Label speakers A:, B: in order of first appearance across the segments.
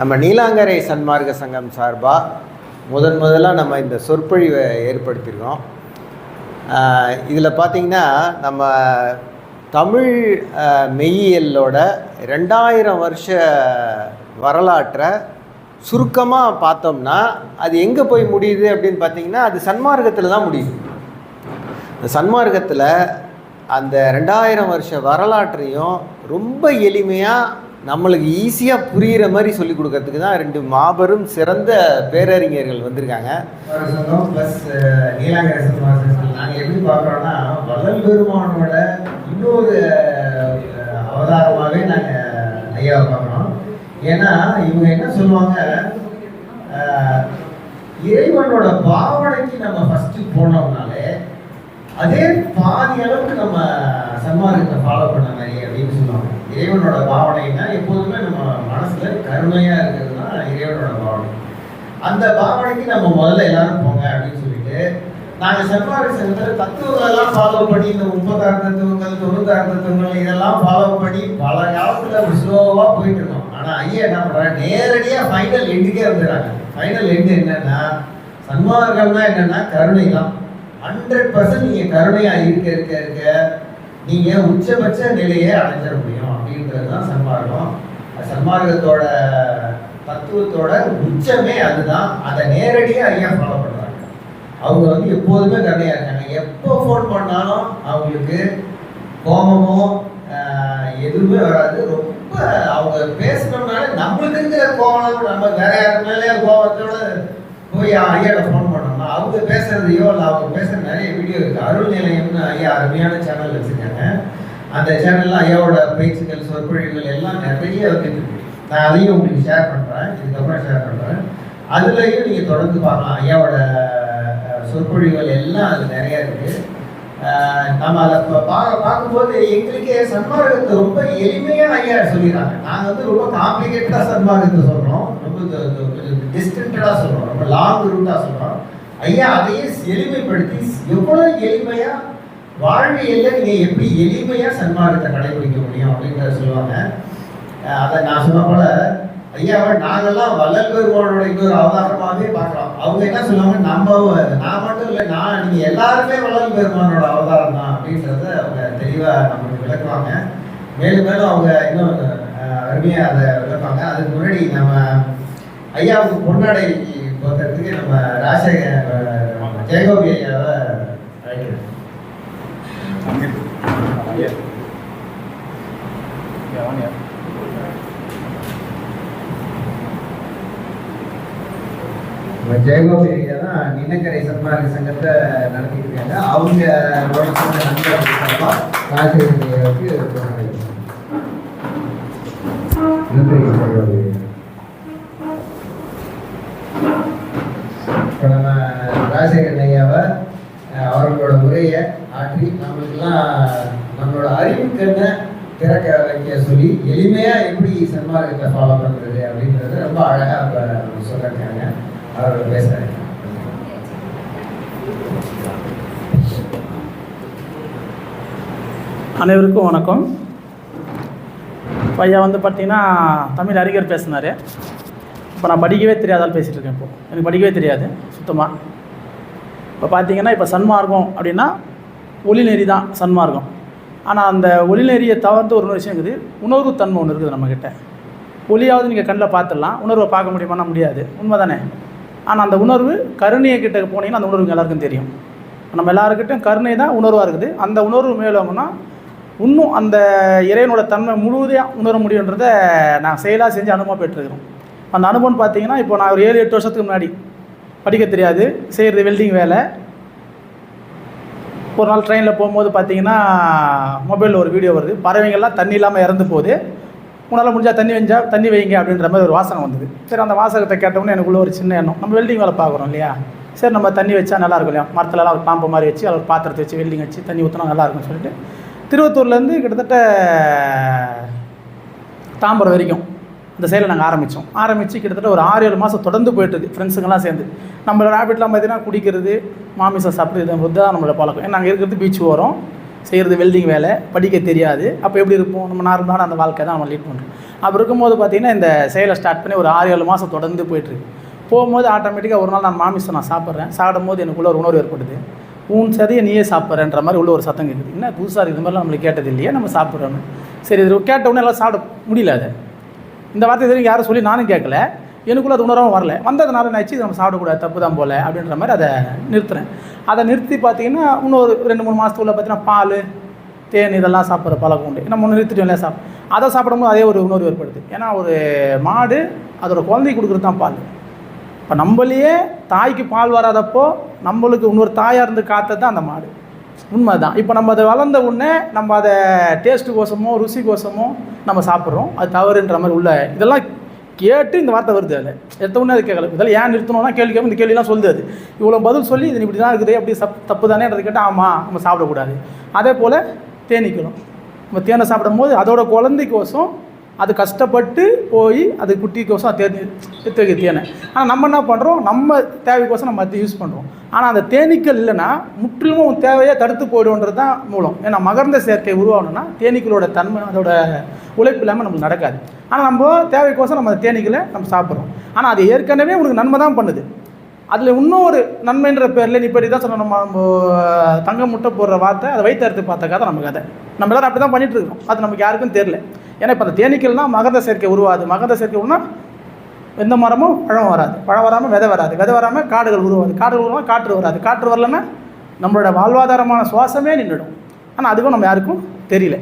A: நம்ம நீலாங்கரை சன்மார்க்க சங்கம் சார்பாக முதன் முதலாக நம்ம இந்த சொற்பொழிவை ஏற்படுத்தியிருக்கோம். இதில் பார்த்திங்கன்னா நம்ம தமிழ் மெய்யியலோட ரெண்டாயிரம் வருஷ வரலாற்றை சுருக்கமாக பார்த்தோம்னா அது எங்கே போய் முடியுது அப்படின்னு பார்த்தீங்கன்னா அது சன்மார்க்கத்தில் தான் முடியுது. இந்த சன்மார்க்கத்தில் அந்த ரெண்டாயிரம் வருஷ வரலாற்றையும் ரொம்ப எளிமையாக நம்மளுக்கு ஈஸியாக புரிகிற மாதிரி சொல்லி கொடுக்கறதுக்கு தான் ரெண்டு மாபெரும் சிறந்த பேரறிஞர்கள் வந்திருக்காங்க. ப்ளஸ் நீலாங்கர நாங்கள் எப்படி பார்க்குறோன்னா வள்ளல் பெருமானோட இன்னொரு அவதாரமாகவே நாங்கள் ஐயாவை பார்க்குறோம். ஏன்னா இவங்க என்ன சொல்லுவாங்க இறைவனோட பாவனைக்கு நம்ம ஃபஸ்ட்டு போனோம்னாலே அதே பாதி அளவுக்கு நம்ம சன்மார்க்கத்தை ஃபாலோ பண்ண மாதிரி இறைவனோட பாவனைன்னா எப்போதுமே நம்ம மனசுல கருணையா இருக்கிறது தான் இறைவனோட பாவனை. அந்த பாவனைக்கு நம்ம முதல்ல எல்லாரும் போங்க அப்படின்னு சொல்லிட்டு நாங்கள் செவ்வாறு சென்ற தத்துவங்கள் எல்லாம் ஃபாலோ பண்ணி இந்த முப்பத்தாறு தத்துவங்கள் தொண்ணூத்தாறு தத்துவங்கள் இதெல்லாம் ஃபாலோ பண்ணி பல காலத்தில் ஸ்லோவாக போயிட்டு இருக்கோம் ஆனால் ஐயா என்ன பண்ணுறாங்க நேரடியாக ஃபைனல் எண்டுக்கே வந்துடுறாங்க. ஃபைனல் எண்டு என்னன்னா சன்மார்க்கம்னா என்னன்னா கருணை தான் ஹண்ட்ரட் பர்சன்ட் நீங்கள் கருணையாக இருக்க இருக்க இருக்க நீங்கள் உச்சபட்ச நிலையை அடைஞ்சிட முடியும் அப்படின்றது தான் சன்மார்க்கம் சன்மார்க்கத்தோட தத்துவத்தோட உச்சமே அதுதான். அதை நேரடியாக ஐயா ஃபாலோ பண்ணுறாங்க அவங்க வந்து எப்போதுமே கருணையாக இருக்காங்க. எப்போ ஃபோன் பண்ணாலும் அவங்களுக்கு கோபமோ எதுவுமே வராது. ரொம்ப அவங்க பேசணும்னாலே நம்மளுக்கு இருக்கிற கோபம் நம்ம வேற யாருக்கு மேலே கோபத்தோட போய் ஐயாட்ட ஃபோன் அவங்க பேசுறதையோ இல்லை அவங்க பேசுற நிறைய வீடியோ இருக்கு. அருள் நிலையம்னு ஐயா அருமையான சேனல் வச்சிருக்காங்க. அந்த சேனல்ல ஐயாவோட பேச்சுக்கள் சொற்பொழிவுகள் எல்லாம் நிறைய வந்துட்டு நான் அதையும் உங்களுக்கு ஷேர் பண்றேன். இதுக்கப்புறம் ஷேர் பண்றேன். அதுலயும் நீங்க தொடர்ந்து பார்க்கலாம். ஐயாவோட சொற்பொழிவுகள் எல்லாம் அது நிறைய இருக்கு. நம்ம அதை பார்க்க பார்க்கும்போது எங்களுக்கே சன்மார்க்கத்தை ரொம்ப எளிமையா ஐயா சொல்லிடுறாங்க. நாங்க வந்து ரொம்ப காம்ப்ளிகேட்டடா சன்மார்க்கத்தை சொல்றோம். ரொம்ப கொஞ்சம் டிஸ்டன்டா சொல்றோம். ரொம்ப லாங் ரூட்டா சொல்றோம். ஐயா அதையே எளிமைப்படுத்தி எவ்வளவு எளிமையா வாழ்வியல்ல நீங்க எப்படி எளிமையா சன்மார்க்கத்தை கடைபிடிக்க முடியும் அப்படின்றத சொல்லுவாங்க. அதை நான் சொன்ன போல ஐயாவை நாங்கெல்லாம் வல்லல் பெருமானோட இன்னொரு அவதாரமாகவே பார்க்கலாம். அவங்க என்ன சொல்லுவாங்க? நம்ம நான் மட்டும் இல்லை நான் நீங்க எல்லாருமே வல்லல் பெருமானோட அவதாரம் தான் அப்படின்றத அவங்க தெளிவா நமக்கு விளக்குவாங்க. மேலும் மேலும் அவங்க இன்னும் அருமையாக அருமையா அதை விளக்குவாங்க. அதுக்கு முன்னாடி நம்ம ஐயாவுக்கு பொன்னாடை போகிறதுக்கு நம்ம ராஜசேகர் ஜெயகோபி ஐயாவை அழைக்கிறோம் ஜெயகோபி ஐயா தான் நின்னக்கரை சன்மார்க்க சங்கத்தை நடத்திட்டு இருக்காங்க. அவங்க நண்பர் ராஜசேகர் ஐயாவுக்கு நம்மளோட அறிவு கண்ணை திறக்க வைக்க சொல்லி எளிமையா எப்படி சன்மார்க்கத்தை ஃபாலோ பண்றது அப்படின்றது ரொம்ப அழகா இப்போ சொல்லிருக்காங்க. அவர்கள் பேசுறாங்க
B: அனைவருக்கும் வணக்கம். பையன் வந்து பார்த்தீங்கன்னா தமிழ் அறிஞர் பேசினார். இப்போ நான் படிக்கவே தெரியாதால் பேசிகிட்டு இருக்கேன் இப்போது எனக்கு படிக்கவே தெரியாது சுத்தமாக இப்போ பார்த்தீங்கன்னா இப்போ சன்மார்க்கம் அப்படின்னா ஒளிநெறி தான் சன்மார்க்கம். ஆனால் அந்த ஒளிநெறியை தவிர்த்து ஒரு விஷயம் இருக்குது. உணர்வு தன்மை ஒன்று இருக்குது நம்மக்கிட்ட ஒளியாவது நீங்கள் கண்ணில் பார்த்துடலாம். உணர்வை பார்க்க முடியுமானா முடியாது. உண்மை தானே ஆனால் அந்த உணர்வு கருணையை கிட்ட போனீங்கன்னா அந்த உணர்வு எல்லாருக்கும் தெரியும். நம்ம எல்லாருக்கிட்டும் கருணை தான் உணர்வாக இருக்குது. அந்த உணர்வு மேலோங்கன்னா இன்னும் அந்த இறைவனோட தன்மை முழுவதையாக உணர முடியுன்றதை நான் செயலாக செஞ்சு அனுபவம் பெற்றுருக்கிறோம். அந்த அனுபவம் பார்த்தீங்கன்னா இப்போ நான் ஒரு ஏழு எட்டு வருஷத்துக்கு முன்னாடி படிக்க தெரியாது. செய்கிறது வெல்டிங் வேலை. ஒரு நாள் ட்ரெயினில் போகும்போது பார்த்தீங்கன்னா மொபைலில் ஒரு வீடியோ வருது. பறவைங்கள்லாம் தண்ணி இல்லாமல் இறந்து போகுது. உன்னால் முடிஞ்சால் தண்ணி வெஞ்சா தண்ணி வைங்க அப்படின்ற மாதிரி ஒரு வாசனை வந்தது. சரி அந்த வாசகத்தை கேட்டோன்னே எனக்குள்ள ஒரு சின்ன எண்ணம். நம்ம வெல்டிங் வேலை பார்க்குறோம் இல்லையா? சரி நம்ம தண்ணி வச்சா நல்லாயிருக்கும் இல்லையா? மரத்துலலாம் ஒரு பாம்பு மாதிரி வச்சு அதில் ஒரு பாத்திரத்தை வச்சு வெல்டிங் வச்சு தண்ணி ஊற்றினா நல்லா இருக்கும்னு சொல்லிட்டு திருவத்தூர்லேருந்து கிட்டத்தட்ட தாம்பரம் வரைக்கும். இந்த செயலை நாங்கள் ஆரம்பித்தோம் ஆரம்பித்து கிட்டத்தட்ட ஒரு ஆறு ஏழு மாதம் தொடர்ந்து போயிட்டுது. ஃப்ரெண்ட்ஸுங்கெல்லாம் சேர்ந்து. நம்மளோட ஹேபிட்லாம் பார்த்தீங்கன்னா குடிக்கிறது மாமிசம் சாப்பிட்றது இது தான் நம்மளோட பழக்கம். ஏன்னா நாங்கள் இருக்கிறது பீச் ஓரம். செய்கிறது வெல்டிங் வேலை. படிக்க தெரியாது. அப்போ எப்படி இருப்போம்? நம்ம நார்மலான அந்த வாழ்க்கை தான் நம்ம லீட் பண்ணுறோம் அப்போ இருக்கும்போது பார்த்தீங்கன்னா இந்த செயலை ஸ்டார்ட் பண்ணி ஒரு ஆறு ஏழு மாதம் தொடர்ந்து போயிட்டுருக்கு. போகும்போது ஆட்டோமேட்டிக்காக ஒரு நாள் நான் மாமிசம் நான் சாப்பிட்றேன். சாப்பிடும் போது எனக்குள்ள ஒரு உணர்வு ஏற்படுது. உன் சதியை நீயே சாப்பிட்றன்ற மாதிரி உள்ள ஒரு சத்தம் கேட்குது என்ன புதுசாக இது மாதிரிலாம் நம்மளுக்கு கேட்டது இல்லையா நம்ம சாப்பிட்றோன்னு சரி இது கேட்ட உடனே எல்லாம் சாப்பிட முடியல அதை. இந்த வார்த்தை தெரியும் யாரும் சொல்லி நானும் கேட்கல. எனக்குள்ள அது உணரவும் வரல. வந்ததுனால நினச்சி நம்ம சாப்பிடக்கூடாது தப்பு தான் போல அப்படின்ற மாதிரி அதை நிறுத்துறேன். அதை நிறுத்தி பார்த்தீங்கன்னா இன்னொரு ரெண்டு மூணு மாதத்துக்குள்ள பார்த்தீங்கன்னா பால் தேன் இதெல்லாம் சாப்பிட்ற பழக்கம் உண்டு. நம்ம ஒன்று நிறுத்திட்டோம் இல்லையா சாப்பிட் அதை சாப்பிடும்போது அதே ஒரு உணர்வு ஏற்படுது. ஏன்னா ஒரு மாடு அதோட குழந்தைக்கு கொடுக்குறது தான் பால். இப்போ நம்மளையே தாய்க்கு பால் வராதப்போ நம்மளுக்கு இன்னொரு தாயாக இருந்து காத்தது தான் அந்த மாடு. உண்மை தான் இப்போ நம்ம அதை வளர்ந்த உடனே நம்ம அதை டேஸ்ட்டு கோசமோ ருசி கோசமோ நம்ம சாப்பிட்றோம். அது தவறுன்ற மாதிரி உள்ள இதெல்லாம் கேட்டு இந்த வார்த்தை வருது அதில். எடுத்த உடனே அது கேட்கல. இதெல்லாம் ஏன் நிறுத்தணும்னா கேள்வி கேட்கும். இந்த கேள்விலாம் சொல்லுது அது. இவ்வளோ பதில் சொல்லி இது இப்படி தான் இருக்குது அப்படி சப் தப்பு தானேன்றது கேட்டால் ஆமாம் நம்ம சாப்பிடக்கூடாது. அதே போல் தேனிக்கணும் நம்ம தேனை சாப்பிடும்போது அதோட குழந்தைக்கோசம் அது கஷ்டப்பட்டு போய் அது குட்டிக்கோசம் அது தேனி தேக்கு தேனை. ஆனால் நம்ம என்ன பண்ணுறோம் நம்ம தேவைக்கோசம் நம்ம அதை யூஸ் பண்ணுறோம் ஆனால் அந்த தேனீக்கள் இல்லைன்னா முற்றிலும் உன் தேவையை தடுத்து போயிடுன்றது தான் மூலம். ஏன்னா மகர்ந்த சேர்க்கை உருவாகணும்னா தேனீக்களோட தன்மை அதோட உழைப்பு இல்லாமல் நம்மளுக்கு நடக்காது. ஆனால் நம்ம தேவைக்கோசம் நம்ம அந்த தேனீக்களை நம்ம சாப்பிட்றோம். ஆனால் அது ஏற்கனவே உனக்கு நன்மை தான் பண்ணுது. அதில் இன்னொரு நன்மைன்ற பேரில் நீ இப்படி தான் சொன்ன நம்ம நம்ம தங்க முட்டை போடுற வார்த்தை அதை வைத்தறுத்து பார்த்த கதை நமக்கு கதை. நம்ம எல்லாரும் அப்படி தான் பண்ணிட்டு இருக்கோம் அது நமக்கு யாருக்கும் தெரில ஏன்னா இப்போ அந்த தேனீக்கள்னா மகத சேர்க்கை உருவாது. மகத சேர்க்கை உருனா எந்த மரமும் பழம் வராது. பழம் வராமல் விதை வராது. விதை வராமல் காடுகள் உருவாது. காடுகள் உருவா காற்று வராது. காற்று வரலன்னா நம்மளோட வாழ்வாதாரமான சுவாசமே நின்றுடும் ஆனால் அதுக்கும் நம்ம யாருக்கும் தெரியல.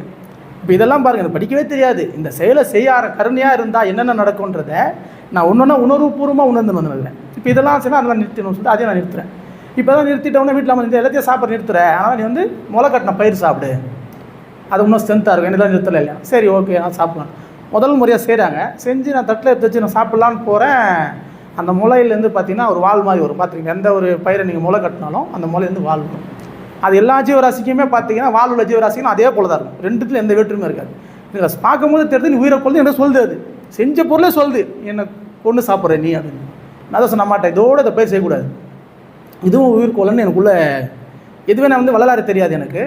B: இப்போ இதெல்லாம் பாருங்கள் படிக்கவே தெரியாது. இந்த செயலை செய்ய கருணையாக இருந்தால் என்னென்ன நடக்கும்ன்றதை நான் ஒன்று உணர்வுபூர்வமாக உணர்ந்து வந்துடுறேன் இப்போ இதெல்லாம் சொன்னால் அதெல்லாம் நிறுத்தணும்னு சொல்லிட்டு அதையும் நான் நிறுத்துறேன். இப்போ தான் நிறுத்திட்டோன்னே வீட்டில் வந்து இந்த எல்லாத்தையும் சாப்பிட நிறுத்துறேன். ஆனால் நீ வந்து முளை கட்டின பயிர் சாப்பிடு. அது இன்னும் ஸ்ட்ரென்த்தாக இருக்கும். என்னதான் நிறுத்தலை இல்லையா? சரி ஓகே நான் சாப்பிடுவேன் முதல் முறையாக செய்கிறாங்க செஞ்சு நான் தட்டில் எடுத்து வச்சு நான் சாப்பிட்லான்னு போகிறேன் அந்த முளையிலேருந்து பார்த்தீங்கன்னா ஒரு வால் மாதிரி வரும். பார்த்துக்கிங்க எந்த ஒரு பயிரை நீங்கள் முளை கட்டினாலும் அந்த முளையிலேருந்து வால் வரும். அது எல்லா ஜீவராசிக்குமே பார்த்தீங்கன்னா வால் உள்ள ஜீவராசிக்கும் அதே போல தான் இருக்கும். ரெண்டுத்தில் எந்த வேற்றுமே இருக்காது. நீங்கள் பார்க்கும்போது தெரிஞ்சு நீ உயிரை கொள்ளுது என்ன சொல்லுது அது? செஞ்ச பொருளே சொல்லுது. என்னை கொண்டு சாப்பிட்ற நீ அப்படின்னு நான் தான் சொன்ன மாட்டேன். இதோட இதை பயிர் செய்யக்கூடாது. இதுவும் உயிர் கொலைன்னு எனக்குள்ளே எதுவே நான் வந்து வளராறு தெரியாது எனக்கு.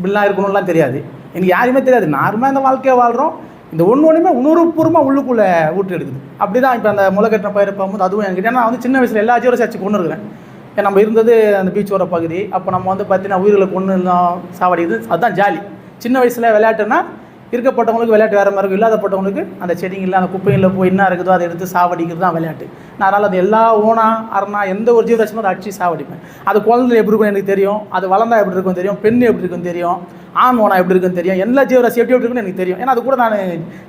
B: இப்படிலாம் இருக்கணும்லாம் தெரியாது. எனக்கு யாருமே தெரியாது. நார்மலாக இந்த வாழ்க்கையை வாழ்கிறோம் இந்த ஒன்று ஒன்றுமே உணர்வுபூர்வமாக உள்ளுக்குள்ளே ஊட்டு எடுக்குது. அப்படி தான் இப்போ அந்த முளைக்கட்டின பயிர் பார்க்கும்போது அதுவும் என்கிட்ட நான் வந்து சின்ன வயசில் எல்லா ஜீவரும் சேர்த்து கொண்டு இருக்கிறேன் ஏன்னா நம்ம இருந்தது அந்த பீச் பகுதி. அப்போ நம்ம வந்து பார்த்தீங்கன்னா உயிர்களை கொண்டு இருந்தோம் சாவடிக்குது அதுதான் ஜாலி சின்ன வயசில் விளையாட்டுன்னா இருக்கப்பட்டவங்களுக்கு விளையாட்டு வேறு மாதிரி இருக்கும். இல்லாதப்பட்டவங்களுக்கு அந்த செடிங்களில் அந்த குப்பைகளில் போய் என்ன இருக்குதோ அதை எடுத்து சாவடிக்கிறது தான் விளையாட்டு. நான் அதனால் அது எல்லா ஓனா அரணா எந்த ஒரு ஜீவராசியும் அதை அடிச்சு சாவடிப்பேன். அது குழந்தை எப்படி இருக்கும் எனக்கு தெரியும். அது வளர்ந்தா எப்படி இருக்கும் தெரியும். பெண் எப்படி இருக்கும் தெரியும். ஆண் ஓனா எப்படி இருக்குன்னு தெரியும். எல்லா ஜீவராசி எப்படி எப்படி இருக்குன்னு எனக்கு தெரியும். ஏன்னா அது கூட நான்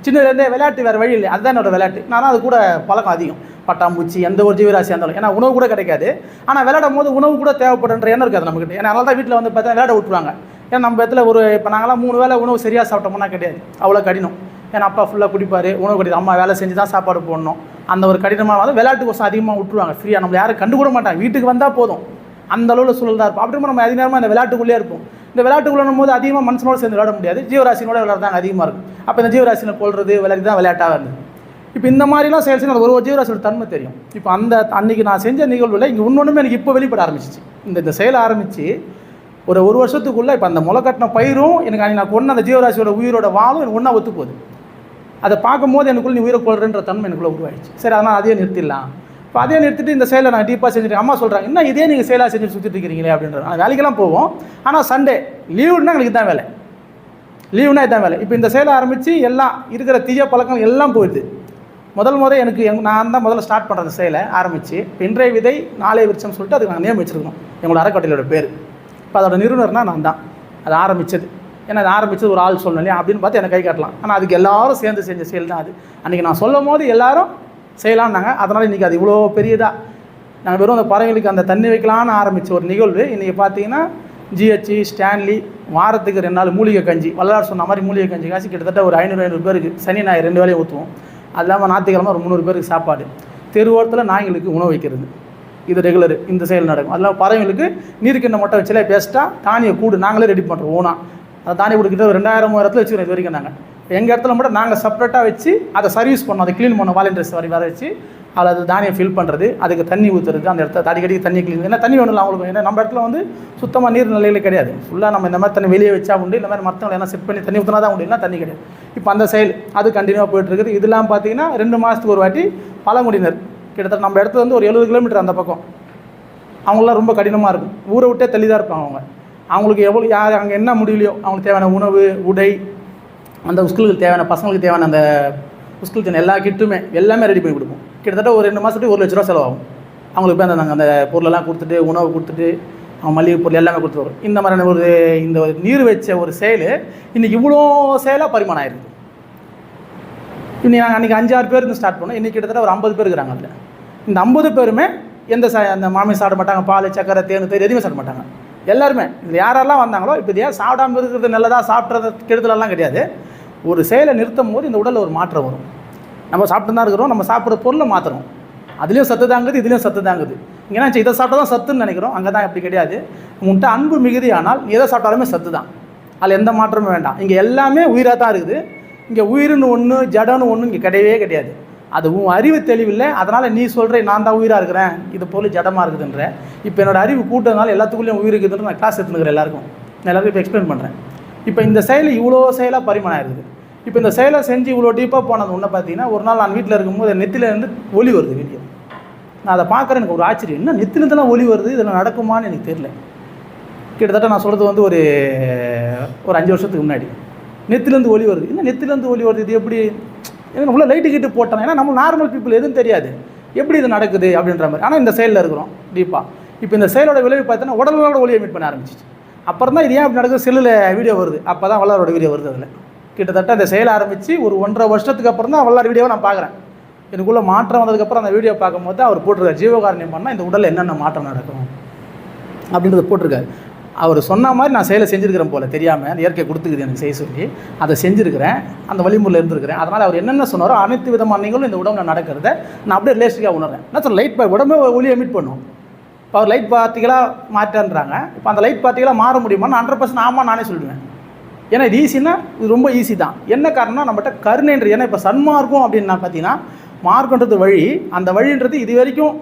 B: சின்னதுலேருந்தே விளையாட்டு வேறு வழி இல்லை. அதுதான் என்னோட விளையாட்டு. நான் அது கூட பழக்கம் அதிகம். பட்டாம்பூச்சி எந்த ஒரு ஜீவராசியாக இருந்தாலும். ஏன்னா உணவு கூட கிடைக்காது. ஆனால் விளையாடும் போது உணவு கூட தேவைப்படுன்ற எண்ணம் இருக்காது நம்மகிட்ட. ஏன்னா அதனால தான் வீட்டில் வந்து பார்த்தா விளையாட விட்டுருவாங்க. ஏன்னா நம்ம இடத்துல ஒரு இப்போ நாங்களாம் மூணு வேளை உணவு சரியாக சாப்பிட்டோம்னா கிடையாது. அவ்வளோ கடினம். ஏன்னா அப்பா ஃபுல்லாக குடிப்பார் உணவு கிடையாது. அம்மா வேலை செஞ்சு தான் சாப்பாடு போடணும். அந்த ஒரு கடினமாக வந்து விளையாட்டு கோசம் அதிகமாக விட்டுருவாங்க. ஃப்ரீயாக நம்ம யாரும் கண்டுக்கூட மாட்டாங்க. வீட்டுக்கு வந்தால் போதும். அந்த அளவில் சூழல் தான் இருப்போம் அப்படி நம்ம அதிக நேரமாக இந்த விளையாட்டுக்குள்ளே இருப்போம். இந்த விளையாட்டுக்குள்ள போது அதிகமாக மனுஷனோட சேர்ந்து விளையாட முடியாது. ஜீவராசினோட விளையாடுறாங்க அதிகமாக இருக்கும். அப்போ இந்த ஜீவராசினை கொள்வது விளையாடி தான் விளையாட்டாக இருந்தது. இப்போ இந்த மாதிரிலாம் செயல் செய்யணும் ஒரு ஒரு ஜீவராசியோட தன்மை தெரியும். இப்போ அந்த அன்றைக்கி நான் செஞ்ச நிகழ்வில் இங்கே இன்னொன்றுமே எனக்கு இப்போ வெளிப்பட ஆரம்பிச்சிச்சு. இந்த இந்த செயல் ஆரம்பித்து ஒரு ஒரு வருஷத்துக்குள்ளே இப்போ அந்த முளை கட்டின பயிரும் எனக்கு அன்றைக்கி நான் கொண்டு அந்த ஜீவராசியோட உயிரோட வாழும் எனக்கு ஒன்றா ஒத்து போகுது அதை பார்க்கும்போது எனக்குள்ள நீ உயிரை கொள்றன்ற தன்மை எனக்குள்ளே உருவாயிடுச்சு. சரி அதனால் அதையே நிறுத்திடலாம். இப்போ அதே நிறுத்திட்டு இந்த செயலை நான் டீப்பாக செஞ்சுருக்கேன் அம்மா சொல்கிறாங்க என்ன இதே நீங்கள் செயலாக செஞ்சுட்டு சுற்றிட்டு இருக்கிறீங்களே அப்படின்ற நான் வேலைக்கெல்லாம் போவோம். ஆனால் சண்டே லீவுன்னா எங்களுக்கு தான் வேலை. லீவுனா இதான் வேலை. இப்போ இந்த செயலை ஆரம்பித்து எல்லாம் இருக்கிற தீய பழக்கம் எல்லாம் போயிடுது. முதல் முறை எனக்கு எங் நான் தான் முதல்ல ஸ்டார்ட் பண்ணுற அந்த செயலை ஆரம்பித்து இன்றைய விதை நாளைய விருச்சம் சொல்லிட்டு அதுக்கு நாங்கள் நியமிச்சிருக்கோம் எங்களோட அறக்கட்டளையோட பேர். இப்போ அதோட நிறுவனர்னால் நான் தான். அது ஆரம்பித்தது ஏன்னா அது ஆரம்பித்தது ஒரு ஆள் சொல்லலையா அப்படின்னு பார்த்து எனக்கு கை காட்டலாம். ஆனால் அதுக்கு எல்லாரும் சேர்ந்து செஞ்ச செயல் தான் அது. அன்றைக்கி நான் சொல்லும் போது எல்லோரும் செய்யலாம்னாங்க. அதனால் இன்றைக்கி அது இவ்வளோ பெரியதாக நாங்கள் வெறும் அந்த பறவைகளுக்கு அந்த தண்ணி வைக்கலான்னு ஆரம்பித்த ஒரு நிகழ்வு இன்றைக்கி பார்த்தீங்கன்னா ஜிஹெச்சி ஸ்டான்லி வாரத்துக்கு ரெண்டு நாள் மூலிகை கஞ்சி. வல்லார் சொன்ன மாதிரி மூலிகை கஞ்சி காசு கிட்டத்தட்ட ஒரு ஐநூறு ஐநூறு பேருக்கு. சனி ஞாயிறு ரெண்டு வேலையும் ஊற்றுவோம் அது இல்லாமல் ஞாயிற்றுக்கிழமை ஒரு முந்நூறு பேருக்கு சாப்பாடு. தெருவோரத்தில் நாய்களுக்கு உணவு வைக்கிறது. இது ரெகுலர் இந்த செயல் நடக்கும். அதெல்லாம் பறவைகளுக்கு நீருக்கிண்ண மொட்டை வச்சாலே பேஸ்ட்டாக தானிய கூடு நாங்களே ரெடி பண்ணுறோம் ஓனா. அதை தானிய கூடு கிட்ட ஒரு ரெண்டாயிரம் மூவாயிரத்தில் வச்சுக்கிறோம் இது வரைக்கும் நாங்கள் எங்கள் இடத்துல மட்டும் நாங்கள் செப்பரேட்டாக வச்சு அதை சர்வீஸ் பண்ணோம். அதை க்ளீன் பண்ணோம். வாலண்டியர்ஸ் வரை வர வச்சு அதில் அது தானியம் ஃபில் பண்ணுறது அதுக்கு தண்ணி ஊற்றுறது அந்த இடத்த அடிக்கடி தண்ணி க்ளீன் ஏன்னா தண்ணி வேணும்ல அவங்களுக்கு. ஏன்னா நம்ம இடத்துல வந்து சுத்தமாக நீர் நிலையில் கிடையாது. ஃபுல்லாக நம்ம இந்த மாதிரி தண்ணி வெளியே வச்சா உண்டு இந்த மாதிரி மரத்தங்களை எல்லாம் செட் பண்ணி தண்ணி ஊற்றினா தான் உண்டு தண்ணி கிடையாது. இப்போ அந்த செயல் அது கண்டினியூவாக போயிட்டுருக்குது இதெல்லாம் பார்த்தீங்கன்னா ரெண்டு மாதத்துக்கு ஒரு வாட்டி பழங்குடியினர் கிட்டத்தட்ட நம்ம இடத்துல வந்து ஒரு எழுபது கிலோமீட்டர் அந்த பக்கம். அவங்களாம் ரொம்ப கடினமாக இருக்கும். ஊரை விட்டே தள்ளி தான் இருப்பாங்க அவங்க. அவங்களுக்கு எவ்வளோ யார் அங்கே என்ன முடியலையோ அவங்களுக்கு தேவையான உணவு உடை அந்த ஸ்கூலுக்கு தேவையான பசங்களுக்கு தேவையான அந்த ஸ்கூல் தேவையான எல்லா கிட்டுமே எல்லாமே ரெடி பண்ணி கொடுப்போம். கிட்டத்தட்ட ஒரு ரெண்டு மாதத்துக்கு ஒரு லட்ச ரூபா செலவாகும். அவங்களுக்கு போய் அந்த நாங்கள் அந்த பொருளெல்லாம் கொடுத்துட்டு உணவு கொடுத்துட்டு அவங்க மளிகை பொருள் எல்லாமே கொடுத்துட்டு வரும். இந்த மாதிரியான ஒரு இந்த ஒரு நீர் வச்ச ஒரு செயல் இன்றைக்கி இவ்வளோ செயலாக பரிமாணம் ஆயிருக்கு இன்னைக்கு நாங்கள் அன்றைக்கி அஞ்சாறு பேர் இருந்து ஸ்டார்ட் பண்ணோம். இன்றைக்கி கிட்டத்தட்ட ஒரு ஐம்பது பேர் இருக்கிறாங்க அதில். இந்த ஐம்பது பேருமே எந்த ச அந்த மாமி சாப்பிட மாட்டாங்க பால் சக்கரை தேன் தேர் எதுவுமே சாப்பிட மாட்டாங்க. எல்லாருமே இதில் யாரெல்லாம் வந்தாங்களோ இப்போ ஏன் சாப்பிடாம இருக்கிறது நல்லதாக சாப்பிட்றது கெடுதலெல்லாம் கிடையாது. ஒரு செயலை நிறுத்தும் போது இந்த உடலில் ஒரு மாற்றம் வரும். நம்ம சாப்பிட்டு தான் இருக்கிறோம் நம்ம சாப்பிட்ற பொருளை மாற்றுறோம் அதுலேயும் சத்து தாங்குது இதுலேயும் சத்து தாங்குது. இங்கே இதை சாப்பிட்டா தான் சத்துன்னு நினைக்கிறோம் அங்கே தான் அப்படி கிடையாது. உங்கள்கிட்ட அன்பு மிகுதி ஆனால் எதை சாப்பிட்டாலுமே சத்து தான் அதில் எந்த மாற்றமும் வேண்டாம். இங்கே எல்லாமே உயிராக தான் இருக்குது. இங்கே உயிர்னு ஒன்று ஜடன்னு ஒன்று இங்கே கிடையவே கிடையாது. அது உன் அறிவு தெளிவில்லை அதனால் நீ சொல்கிற நான் தான் உயிராக இருக்கிறேன் இது பொருள் ஜடமாக இருக்குதுன்ற. இப்போ என்னோட அறிவு கூட்டதுனால எல்லாத்துக்குள்ளேயும் உயிர் இருக்குதுன்ற நான் கிளாஸ் எடுத்துக்கிறேன் எல்லாருக்கும். நான் எல்லாருக்கும் இப்போ எக்ஸ்பிளைன் பண்ணுறேன் இப்போ இந்த செயல் இவ்வளோ செயலாக பரிமாணம் இருக்குது இப்போ இந்த செயலை செஞ்சு இவ்வளோ டீப்பாக போனது ஒன்று பார்த்தீங்கன்னா ஒரு நாள் நான் வீட்டில் இருக்கும்போது நெத்திலேருந்து ஒலி வருது வெளியே நான் அதை பார்க்குறேன் எனக்கு ஒரு ஆச்சரியம். என்ன நெத்திலேருந்துலாம் ஒலி வருது? இதில் நடக்குமான்னு எனக்கு தெரியல. கிட்டத்தட்ட நான் சொல்கிறது வந்து ஒரு ஒரு அஞ்சு வருஷத்துக்கு முன்னாடி. நெத்திலேருந்து ஒலி வருது. என்ன நெத்திலேருந்து ஒலி வருது? இது எப்படி? ஏன்னா உள்ள லைட்டு கிட்டு போட்டேன்? ஏன்னா நம்ம நார்மல் பீப்புள் எதுவும் தெரியாது. எப்படி இது நடக்குது அப்படின்ற மாதிரி. ஆனால் இந்த செயலில் இருக்கிறோம் டீப்பாக இப்போ இந்த செயலோட விளைவு பார்த்தோன்னா உடலோட ஒளியை மீட் பண்ண ஆரம்பிச்சிச்சு. அப்புறம் தான் இது ஏன் அப்படி நடக்குது? செல்லில் வீடியோ வருது. அப்போ தான் வல்லாரோட வீடியோ வருது அதில். கிட்டத்தட்ட அந்த செயல் ஆரம்பித்து ஒரு ஒன்றரை வருஷத்துக்கு அப்புறம் தான் வல்லார் வீடியோவை நான் பார்க்குறேன். எனக்குள்ளே மாற்றம் வந்ததுக்கப்புறம் அந்த வீடியோ பார்க்கும்போது தான் அவர் போட்டிருக்காரு. ஜீவகாரணியம் பண்ணால் இந்த உடலில் என்னென்ன மாற்றம் நடக்கும் அப்படின்றத போட்டிருக்காரு. அவர் சொன்ன மாதிரி நான் செயலை செஞ்சுருக்கிறேன் போல் தெரியாமல் இயற்கை கொடுத்துக்குது எனக்கு செய்ய சொல்லி அதை செஞ்சுருக்கிறேன் அந்த வழிமுறையில் இருந்திருக்கிறேன். அதனால் அவர் என்னென்ன சொன்னாரோ அனைத்து விதமான இந்த உடம்புல நடக்கிறத நான் அப்படியே ரிலேஸ்டிக்காக உணர்றேன். நான் சொல்ல லைட் உடம்பே ஒளி மீட் பண்ணும். இப்போ அவர் லைட் பார்ட்டிகளாக மாற்றன்றாங்க. இப்போ அந்த லைட் பார்ட்டிகளாக மாற முடியுமான்னு ஹண்ட்ரட் பர்சன்ட் ஆமாம் நானே சொல்லுவேன் ஏன்னா இது ஈஸின்னா இது ரொம்ப ஈஸி தான். என்ன காரணம்னா நம்மகிட்ட கருணைன்ற ஏன்னா இப்போ சன்மார்க்கம் அப்படின்னா பார்த்தீங்கன்னா மார்க்கன்றது வழி அந்த வழின்றது இது வரைக்கும்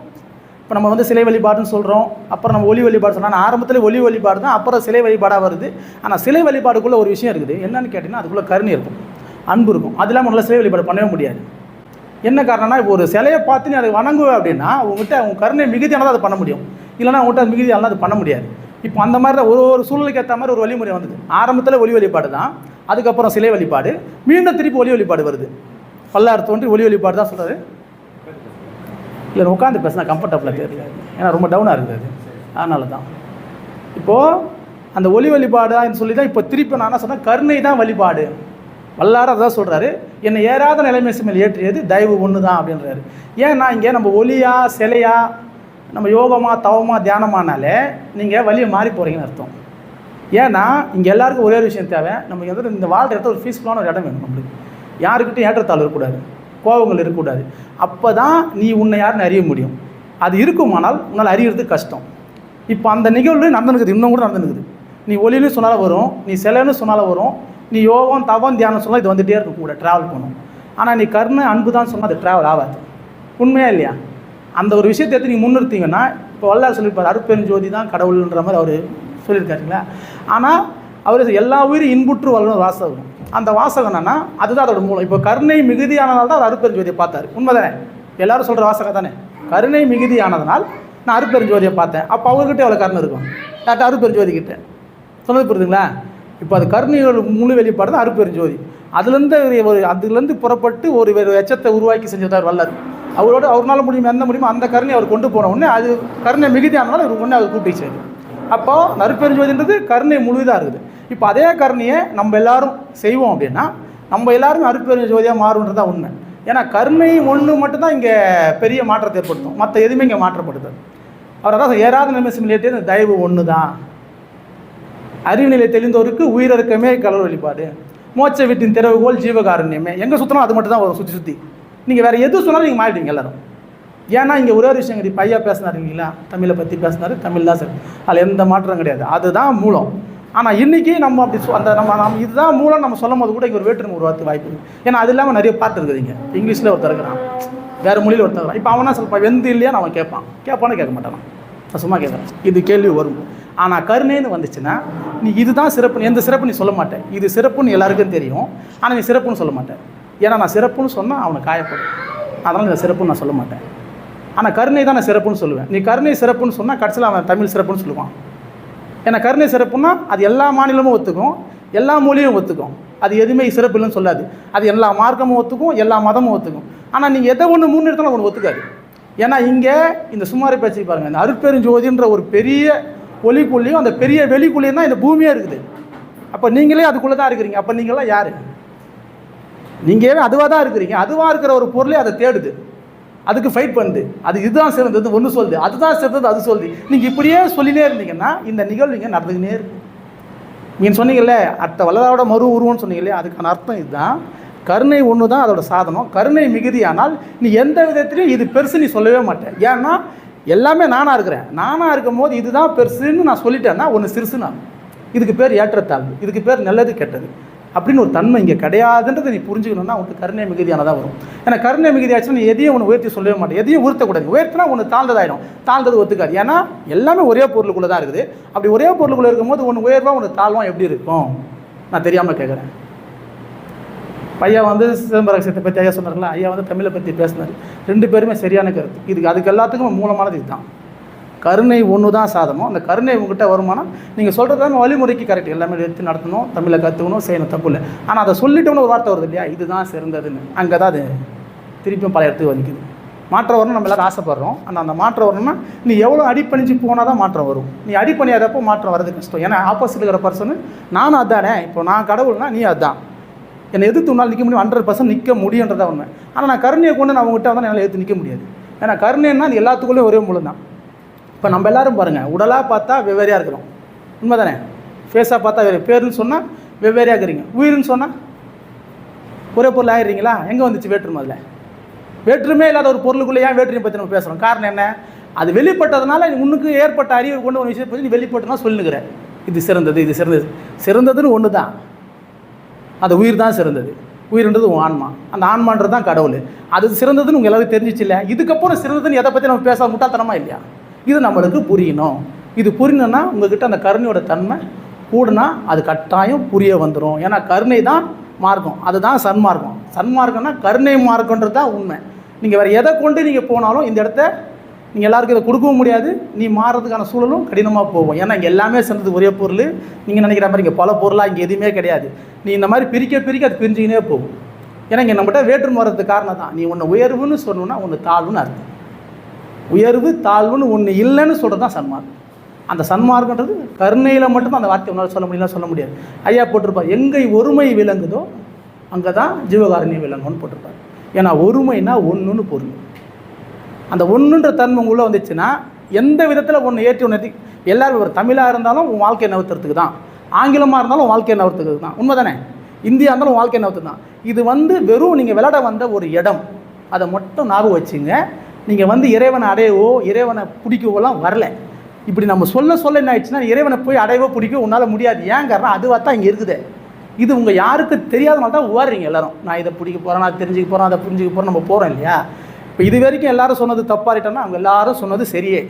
B: இப்போ நம்ம வந்து சிலை வழிபாடுன்னு சொல்கிறோம் அப்புறம் நம்ம ஒலி வழிபாடு சொன்னால் ஆரம்பத்தில் ஒலி வழிபாடு தான் அப்புறம் சிலை வழிபாடாக வருது. ஆனால் சிலை வழிபாடுக்குள்ளே ஒரு விஷயம் இருக்குது. என்னன்னு கேட்டிங்கன்னா அதுக்குள்ளே கருணை இருக்கும். அன்பு இருக்கும். அது இல்லாமல் நல்லா சிலை வழிபாடு பண்ணவே முடியாது. என்ன காரணம்னா இப்போ ஒரு சிலையை பார்த்து நீ அதை வணங்குவேன் அப்படின்னா உங்ககிட்ட அவங்க கருணை மிகுதியானதாக அதை பண்ண முடியும். இல்லைன்னா அவங்ககிட்ட அது மிகுதியானது அது பண்ண முடியாது. இப்போ அந்த மாதிரி தான் ஒரு ஒரு சூழ்நிலைக்கு ஏற்ற மாதிரி ஒரு வழிமுறை வந்தது. ஆரம்பத்தில் ஒலி வழிபாடு தான். அதுக்கப்புறம் சிலை வழிபாடு. மீண்டும் திருப்பி ஒலி வழிபாடு வருது. பல்லாயிரத்து ஒன்று ஒலி வழிபாடு தான் சொல்கிறது இல்லை உட்காந்து பேசினா கம்ஃபர்டபுளாக தெரியல ஏன்னா ரொம்ப டவுனாக இருந்தது அதனால தான் இப்போது அந்த ஒலி வழிபாடுன்னு சொல்லி தான் இப்போ திருப்பி நான் என்ன சொன்னேன் கருணை தான் வழிபாடு. வல்லார அதான் சொல்கிறாரு என்னை ஏறாத நிலைமை மேல் ஏற்றியது தயவு ஒன்று தான் அப்படின்றாரு. ஏன்னா இங்கே நம்ம ஒலியா சிலையா நம்ம யோகமாக தவமாக தியானமானாலே நீங்கள் வழியை மாறி போகிறீங்கன்னு அர்த்தம். ஏன்னா இங்கே எல்லாருக்கும் ஒரே ஒரு விஷயம் தேவை. நமக்கு வந்து இந்த வாழ்கிற இடத்துல ஒரு பீஸ்ஃபுல்லான ஒரு இடம் வேணும் நம்மளுக்கு. யாருக்கிட்டையும் ஏற்றத்தாழ் இருக்கக்கூடாது. கோபங்கள் இருக்கக்கூடாது. அப்போ தான் நீ உன்னை யாருன்னு அறிய முடியும். அது இருக்குமானால் உன்னால் அறியறது கஷ்டம். இப்போ அந்த நிகழ்வு நடந்துருக்குது இன்னும் கூட நடந்துருக்குது. நீ ஒளின்னு சொன்னாலும் வரும் நீ சிலைன்னு சொன்னாலும் வரும் நீ யோகம் தவம் தியானம் சொன்னால் இது வந்துகிட்டே இருக்கும் கூட ட்ராவல் பண்ணும். ஆனால் நீ கருணை அன்பு தான் சொன்னால் அது ட்ராவல் ஆகாது. உண்மையா இல்லையா? அந்த ஒரு விஷயத்தை எடுத்து நீங்கள் முன்னிறுத்தீங்கன்னா இப்போ வல்லார் சொல்லியிருப்பார் அருப்பெருஞ்சோதி தான் கடவுள்ன்ற மாதிரி அவர் சொல்லியிருக்காருங்களா? ஆனால் அவர் எல்லா உயிரும் இன்புற்று வரணும் வாசகம் அந்த வாசகம் என்னன்னா அதுதான் அதோட மூலம். இப்போ கருணை மிகுதியானதால் தான் அவர் அருப்பெருஞ்சோதியை பார்த்தார். உண்மைதானே? எல்லாரும் சொல்கிற வாசகம் தானே? கருணை மிகுதியானதனால் நான் அருப்பெருஞ்சோதியை பார்த்தேன். அப்போ அவர்கிட்ட எவ்வளோ கருணை இருக்கும். டாக்டர் அருப்பெருஞ்சோதி கிட்ட சொன்னது புரியுதுங்களா இப்போ அது கருணையோட முழு வெளிப்பாடு தான் அருப்பெருஞ்சோதி அதுலேருந்து ஒரு அதுலேருந்து புறப்பட்டு ஒரு வேறு எச்சத்தை உருவாக்கி செஞ்சதார் வல்லார் அவரோட அவரால் முடியும் எந்த முடியுமோ அந்த கருணை அவர் கொண்டு போன உடனே அது கருணை மிகுதியானதால் அவர் உடனே அவர் கூப்பிட்டு அப்போது அப்போ நறுப்பெருஞ்சோதின்றது கருணை முழுதாக இருக்குது. இப்போ அதே கருணையை நம்ம எல்லாரும் செய்வோம் அப்படின்னா நம்ம எல்லாரும் அருப்பெருஞ்சோதியாக மாறுன்றது தான் உண்மை. ஏன்னா கருணை ஒன்று மட்டும்தான் இங்கே பெரிய மாற்றத்தை ஏற்படுத்தும். மற்ற எதுவுமே இங்கே மாற்றப்படுது அவர் அதான் ஏறாத நிமிஷம் லேட்டே தயவு ஒன்று தான் அறிவுநிலை தெளிந்தோருக்கு உயிரிறக்கமே கடவுள் வழிபாடு. மோட்ச வீட்டின் திறவுகோல் ஜீவகாருண்யமே. எங்கே சுற்றினோ அது மட்டும் தான் வரும் சுற்றி சுற்றி நீங்கள் வேறு எது சொன்னாலும் நீங்கள் மாறிட்டீங்க எல்லாரும். ஏன்னா இங்கே ஒரே ஒரு விஷயம் கிடையாது பையா பேசினார் இல்லைங்களா? தமிழை பற்றி பேசினார் தமிழ் தான் சரி. அதில் எந்த மாற்றம் கிடையாது. அதுதான் மூலம். ஆனால் இன்றைக்கி நம்ம அப்படி சொ- அந்த நம்ம நம்ம இதுதான் மூலம் நம்ம சொல்லும் போது கூட இங்கே ஒரு வேற்றுமை உருவாக்கு வாய்ப்பு இருக்குது ஏன்னா அது இல்லாமல் நிறைய பாட்டு இருக்குது இங்கே இங்கிலீஷில் ஒருத்தர் இருக்கிறான். வேறு மொழியில் ஒருத்தர் இருக்கிறான். இப்போ அவனா சொல்லுப்பான் வெந்து இல்லையா? அவன் கேட்பான். கேட்பான்னு கேட்க மாட்டான்? நான் சும்மா கேட்குறேன். இது கேள்வி வரும். ஆனால் கருணைன்னு வந்துச்சுன்னா நீ இதுதான் சிறப்பு எந்த சிறப்பு நீ சொல்ல மாட்டேன். இது சிறப்புன்னு எல்லாருக்கும் தெரியும். ஆனால் நீ சிறப்புன்னு சொல்ல மாட்டேன். ஏன்னா நான் சிறப்புன்னு சொன்னால் அவனை காயப்படும். அதனால் இந்த சிறப்புன்னு நான் சொல்ல மாட்டேன். ஆனால் கருணை தான் நான் சிறப்புன்னு சொல்லுவேன். நீ கருணை சிறப்புன்னு சொன்னால் கடைசியில் அவன் தமிழ் சிறப்புன்னு சொல்லுவான். ஏன்னா கருணை சிறப்புன்னா அது எல்லா மாநிலமும் ஒத்துக்கும் எல்லா மொழியும் ஒத்துக்கும். அது எதுவுமே சிறப்பு இல்லைன்னு சொல்லாது. அது எல்லா மார்க்கமும் ஒத்துக்கும் எல்லா மதமும் ஒத்துக்கும். ஆனால் நீங்கள் எதை ஒன்று முன்னிறுத்தினா ஒன்று ஒத்துக்காது. ஏன்னா இங்கே இந்த சுமாரி பேச்சு பாருங்கள் இந்த அருட்பெருஞ்சோதின்ற ஒரு பெரிய ஒளிக்குள்ளேயும் அந்த பெரிய வெளிக்குள்ளேயும் தான் இந்த பூமியே இருக்குது. அப்போ நீங்களே அதுக்குள்ளே தான் இருக்கிறீங்க. அப்போ நீங்களாம் யார்? நீங்கள் அதுவாக தான் இருக்கிறீங்க. அதுவாக இருக்கிற ஒரு பொருளே அதை தேடுது. அதுக்கு ஃபைட் பண்ணுது அது இதுதான் சிறந்தது ஒன்று சொல்லுது. அதுதான் சிறந்தது அது சொல்லுது. நீங்கள் இப்படியே சொல்லினே இருந்தீங்கன்னா இந்த நிகழ்வு இங்கே நடந்துக்கினே இருக்கும். நீங்கள் சொன்னீங்கல்ல அத்த வல்லதாவோட மறு உருவம்னு சொன்னீங்களே அதுக்கான அர்த்தம் இதுதான். கருணை ஒன்று தான் அதோட சாதனம். கருணை மிகுதியானால் நீ எந்த விதத்திலையும் இது பெருசு நீ சொல்லவே மாட்டேன். ஏன்னா எல்லாமே நானாக இருக்கிறேன். நானாக இருக்கும் போது இதுதான் பெருசுன்னு நான் சொல்லிட்டேன்னா ஒன்று சிறுசு நான் இதுக்கு பேர் ஏற்றத்தாழ்வு. இதுக்கு பேர் நல்லது கெட்டது. அப்படின்னு ஒரு தன்மை இங்கே கிடையாதுன்றதை நீ புரிஞ்சுக்கணும்னா உனக்கு கருணை மிகுதியானதாக வரும். ஏன்னா கருணை மிகுதியாச்சுன்னா நீ எதையும் ஒன்று உயர்த்தி சொல்லவே மாட்டேன். எதையும் உயர்த்தக்கூடாது உயர்த்தினா ஒன்று தாழ்ந்ததாயிடும் தாழ்ந்தது ஒத்துக்காது. ஏன்னா எல்லாமே ஒரே பொருளுக்குள்ளே தான் இருக்குது. அப்படி ஒரே பொருளுக்குள்ளே இருக்கும்போது ஒன்று உயர்வாக ஒன்று தாழ்வாக எப்படி இருக்கும்? நான் தெரியாமல் கேட்குறேன் பையன் வந்து சிதம்பர ரகசியத்தை பற்றி ஐயா சொன்னார்ல ஐயா வந்து தமிழை பற்றி பேசினார். ரெண்டு பேருமே சரியான கருத்து. இதுக்கு அதுக்கு எல்லாத்துக்கும் மூலமானது இதுதான். கருணை ஒன்று தான் சாதமும் அந்த கருணை உங்ககிட்ட வருமானம் நீங்கள் சொல்கிறது தான் வழிமுறைக்கு கரெக்ட் எல்லாமே எடுத்து நடத்தணும் தமிழை கற்றுக்கணும் செய்யணும் தப்பு இல்லை. ஆனால் அதை சொல்லிட்டோம்னு ஒரு வார்த்தை வருது இல்லையா? இதுதான் சிறந்ததுன்னு. அங்கே தான் அது திருப்பியும் பல இடத்துக்கு வலிக்குது. மாற்றம் வரணும் நம்ம எல்லாரும் ஆசைப்படுறோம். ஆனால் அந்த மாற்றம் வரணும்னா நீ எவ்வளோ அடிப்பணிஞ்சு போனால் தான் மாற்றம் வரும். நீ அடிப்பணியாதப்போ மாற்றம் வரது கஷ்டம். ஏன்னா ஆப்போசிட் இருக்கிற பர்சனு நானும் அதானே. இப்போ நான் கடவுள்னா நீ அதான். என்னை எதிர்த்து உன்னால் நிற்க முடியும் ஹண்ட்ரட் பர்சன்ட் நிற்க முடியுன்றதா உண்மை. ஆனால் நான் கருணையை கொண்டு நான் உங்ககிட்ட வந்து என்னால் எதிர்த்து நிற்க முடியாது. ஏன்னா கருணைன்னா அது எல்லாத்துக்குள்ளேயும் ஒரே மூலம் தான் இப்போ நம்ம எல்லாரும் பாருங்கள் உடலாக பார்த்தா வெவ்வேறையாக இருக்கிறோம். உண்மை தானே ஃபேஸாக பார்த்தா வேறு பேருன்னு சொன்னால் வெவ்வேறையாக இருக்கிறீங்க. உயிர்னு சொன்னால் ஒரே பொருள் ஆயிடுறீங்களா? எங்கே வந்துச்சு வேற்றுமை அதில்? வேற்றுமே இல்லாத ஒரு பொருளுக்குள்ளே ஏன் வேற்றுமை பற்றி நம்ம பேசுகிறோம் காரணம் என்ன? அது வெளிப்பட்டதுனால உனக்கு ஏற்பட்ட அறிவு கொண்டு ஒரு விஷயத்தை பற்றி நீ வெளிப்பட்டனா சொல்லுங்கிற. இது சிறந்தது இது சிறந்தது. சிறந்ததுன்னு ஒன்று தான் அது உயிர் தான் சிறந்தது. உயிர்ன்றது உன் ஆன்மா. அந்த ஆன்மான்றது தான் கடவுள். அது சிறந்ததுன்னு உங்கள் எல்லாருக்கும் தெரிஞ்சிச்சு இல்லை? இதுக்கப்புறம் சிறந்ததுன்னு எதை பற்றி நம்ம பேச முட்டாள்தனமா இல்லையா? இது நம்மளுக்கு புரியணும். இது புரியணும்னா உங்ககிட்ட அந்த கருணையோட தன்மை கூடுனா அது கட்டாயம் புரிய வந்துடும் ஏன்னா கருணை தான் மார்க்கம். அதுதான் சன்மார்க்கம். சன்மார்க்கம்னா கருணை மார்க்கன்றது தான் உண்மை. நீங்கள் வேறு எதை கொண்டு நீங்கள் போனாலும் இந்த இடத்த நீங்கள் எல்லாருக்கும் இதை கொடுக்கவும் முடியாது. நீ மாறுறதுக்கான சூழலும் கடினமாக போகும். ஏன்னா இங்கே எல்லாமே சேர்ந்தது ஒரே பொருள். நீங்கள் நினைக்கிற மாதிரி இங்கே பல பொருளாக இங்கே எதுவுமே கிடையாது. நீ இந்த மாதிரி பிரிக்க பிரிக்க அது பிரிஞ்சுக்கினே போகும். ஏன்னா இங்கே நம்மகிட்ட வேற்றுமை காரணம் தான். நீ ஒன்று உயர்வுன்னு சொல்லணும்னா உன்னை தாழ்வுன்னு அர்த்தம். உயர்வு தாழ்வுன்னு ஒன்று இல்லைன்னு சொல்கிறது தான் சன்மார்க்கம். அந்த சன்மார்க்கன்றது கருணையில் மட்டும்தான் அந்த வார்த்தை உன்னால் சொல்ல முடியல சொல்ல முடியாது. ஐயா போட்டிருப்பார் எங்கே ஒருமை விளங்குதோ அங்கே தான் ஜீவகாரண்யம் விளங்கும்னு போட்டிருப்பார். ஏன்னா ஒருமைனா ஒன்றுன்னு பொருள். அந்த ஒன்றுன்ற தன்மை உள்ளே வந்துச்சுன்னா எந்த விதத்தில் ஒன்று ஏற்றி ஒன்று எல்லாரும் ஒரு தமிழாக இருந்தாலும் உன் வாழ்க்கையை நகர்த்துறதுக்கு தான். ஆங்கிலமாக இருந்தாலும் உன் வாழ்க்கையை தான். உண்மை தானே இந்தியா இருந்தாலும் வாழ்க்கையை நவர்த்து தான். இது வந்து வெறும் நீங்கள் விளையாட வந்த ஒரு இடம். அதை மட்டும் ஞாபகம் வச்சுங்க. நீங்கள் வந்து இறைவனை அடையவோ இறைவனை பிடிக்கவோலாம் வரல. இப்படி நம்ம சொல்ல சொல்ல என்ன ஆயிடுச்சுன்னா இறைவனை போய் அடையவோ பிடிக்கவோ உன்னால் முடியாது. ஏன் காரணம் அதுவாக தான் இங்கே இருக்குது. இது உங்கள் யாருக்கு தெரியாதனால தான் ஓடுறீங்க எல்லாரும். நான் இதை பிடிக்க போகிறேன் நான் தெரிஞ்சுக்க போகிறேன் அதை புரிஞ்சுக்க போகிறேன் நம்ம போகிறோம் இல்லையா? இப்போ இது வரைக்கும் எல்லாரும் சொன்னது தப்பாரிட்டோன்னா அவங்க எல்லாரும் சொன்னது சரியே.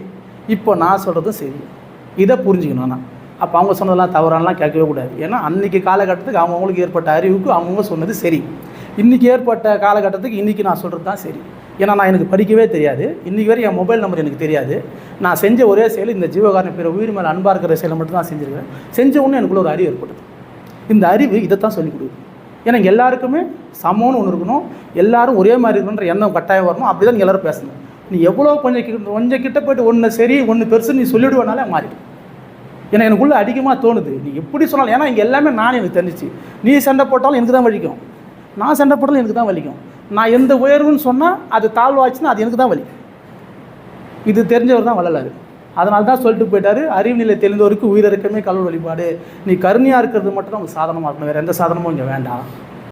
B: இப்போ நான் சொல்கிறதும் சரி இதை புரிஞ்சுக்கணும் நான். அப்போ அவங்க சொன்னதெல்லாம் தவறானலாம் கேட்கவே கூடாது. ஏன்னா அன்றைக்கி காலகட்டத்துக்கு அவங்கவுங்களுக்கு ஏற்பட்ட அறிவுக்கு அவங்கவுங்க சொன்னது சரி. இன்றைக்கி ஏற்பட்ட காலகட்டத்துக்கு இன்றைக்கி நான் சொல்கிறது தான் சரி. ஏன்னா நான் எனக்கு படிக்கவே தெரியாது. இன்றைக்கி வரை என் மொபைல் நம்பர் எனக்கு தெரியாது. நான் செஞ்ச ஒரே செயல் இந்த ஜீவகாரண பிற உயிர் மேலே அன்பாக இருக்கிற செயலை மட்டும் தான் செஞ்சுருக்கேன் செஞ்ச உடனே எனக்குள்ள ஒரு அறிவு ஏற்பட்டது. இந்த அறிவு இதைத்தான் சொல்லிக் கொடுக்குது. ஏன்னா எல்லாருக்குமே சமம்னு ஒன்று இருக்கணும். எல்லாரும் ஒரே மாதிரி இருக்கணுன்ற எண்ணம் கட்டாயம் வரணும். அப்படி தான் எல்லோரும் பேசணும். நீ எவ்வளோ கொஞ்சம் கிட்ட- கொஞ்சம் கிட்ட போயிட்டு ஒன்று சரி ஒன்று பெருசு நீ சொல்லிவிடுவனாலே மாறிடும். ஏன்னா எனக்குள்ளே அதிகமாக தோணுது. நீ எப்படி சொன்னாலும் ஏன்னா இங்கே எல்லாமே நானே எனக்கு தெரிஞ்சிச்சு. நீ சண்டை போட்டாலும் எனக்கு தான் வலிக்கும். நான் சண்டை போட்டாலும் எனக்கு தான் வலிக்கும். நான் எந்த உயர்வுன்னு சொன்னால் அது தாழ்வாச்சுன்னா அது எனக்கு தான் வலி. இது தெரிஞ்சவர் தான் வள்ளலார். அதனால தான் சொல்லிட்டு போயிட்டார். அறிவு நிலை தெரிந்தவருக்கு உயிரிறக்கமே கடவுள் வழிபாடு. நீ கருணையாக இருக்கிறது மட்டும் தான் சாதனமாக இருக்கணும். வேறு எந்த சாதனமும் இங்கே வேண்டாம்.